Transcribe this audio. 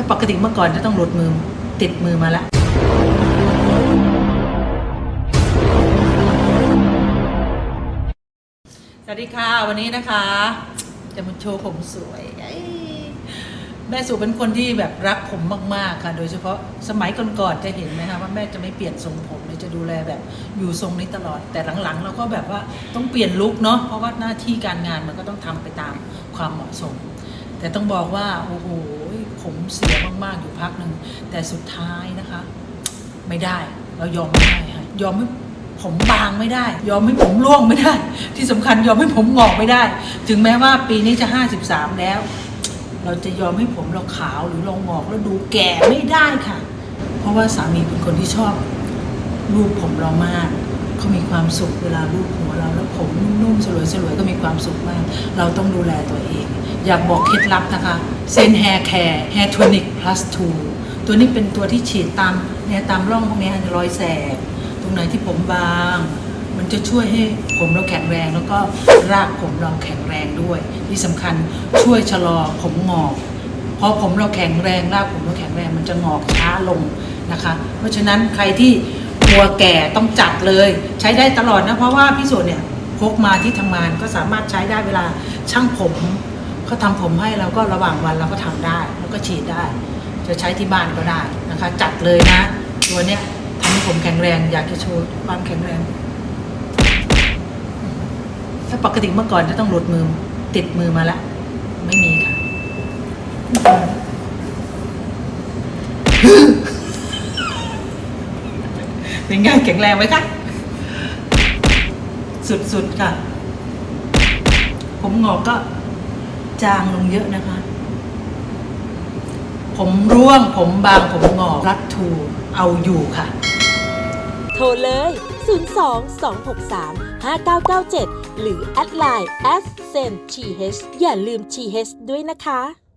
ถ้าปกติเมื่อก่อนจะต้องหลุดมือติดมือมาแล้วสวัสดีค่ะวันนี้นะคะ จะมาโชว์ผมสวยแม่สุเป็นคนที่แบบรักผมมาก ๆ ค่ะ โดยเฉพาะสมัยก่อนๆจะเห็นไหมคะว่าแม่จะไม่เปลี่ยนทรงผมเลยจะดูแลแบบอยู่ทรงนี้ตลอด แต่หลังๆ เราก็แบบว่าต้องเปลี่ยนลุคเนาะเพราะว่าหน้าที่การงานมันก็ต้องทำไปตามความเหมาะสม แต่ต้องบอกว่าโอ้โห ผมเสียมากๆอยู่พักหนึ่งแต่สุดท้ายนะคะ ไม่ได้เรายอมไม่ได้ค่ะยอมให้ผมบางไม่ได้ ยอมให้ผมร่วงไม่ได้ ที่สำคัญยอมให้ผมงอกไม่ได้ ถึงแม้ว่าปีนี้จะ 53 แล้ว เราจะยอมให้ผมเราขาวหรือเรางอกแล้วดูแก่ไม่ได้ค่ะ เพราะว่าสามีเป็นคนที่ชอบรูปผมเรามากเขามีความสุขเวลารูปหัวเราแล้วผมนุ่มๆสลวยๆก็มีความสุขมาก เราต้องดูแลตัวเอง อยากบอกเคล็ดลับนะคะ เซนแฮร์แคร์แฮร์ทนิก plus 2ตัวนี้เป็นตัวที่ฉีดตามเนี่ยตามร่องพวกนี้รอยแสบตรงไหนที่ผมบาง มันจะช่วยให้ผมเราแข็งแรง แล้วก็รากผมเราแข็งแรงด้วย ที่สำคัญช่วยชะลอผมงอกพอผมเราแข็งแรงรากผมเราแข็งแรงมันจะงอกช้าลงนะคะ เพราะฉะนั้นใครที่กลัวแก่ต้องจัดเลย ใช้ได้ตลอดนะเพราะว่าพี่สุเนี่ยพกมาที่ทำงานก็สามารถใช้ได้เวลาช่างผม เขาทำผมให้เราก็ระหว่างวันเราก็ทำได้แล้วก็ฉีดได้ จะใช้ที่บ้านก็ได้นะคะ จัดเลยนะ ตัวเนี้ยทำให้ผมแข็งแรงอยากจะโชว์ความแข็งแรง ถ้าปกติเมื่อก่อนจะต้องหลุดมือติดมือมาแล้วไม่มีค่ะเป็นไงแข็งแรงไหมคะสุดๆค่ะ ผมงอกก็ จางลงเยอะนะคะ ผมร่วงผมบางผมงอกรัดทูเอาอยู่ค่ะ โทรเลย 02 263 5997 หรือแอดไลน์ s s e n t h อย่าลืม th ด้วยนะคะ